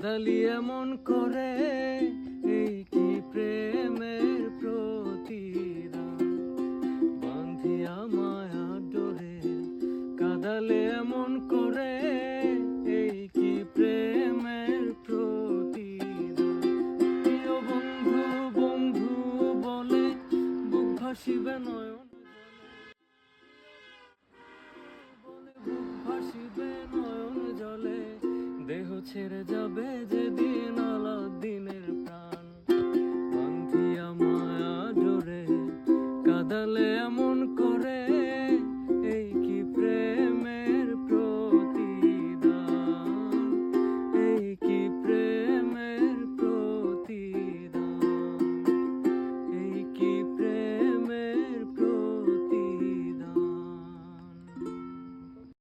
কাদালি এমন করে, এই কি প্রেমের প্রতিদান? বান্ধিয়া মায়া ডোরে কাদালে এমন করে, এই কি প্রেমের প্রতিদান? প্রিয় বন্ধু বন্ধু বলে, বুক ভাসিবে নয়ন বলে, বুক ভাসিবে ছেড়ে যাবে যেদিন আলো দিনের প্রাণ। পান্থিয়া মায়া জোরে কাদালে এমন করে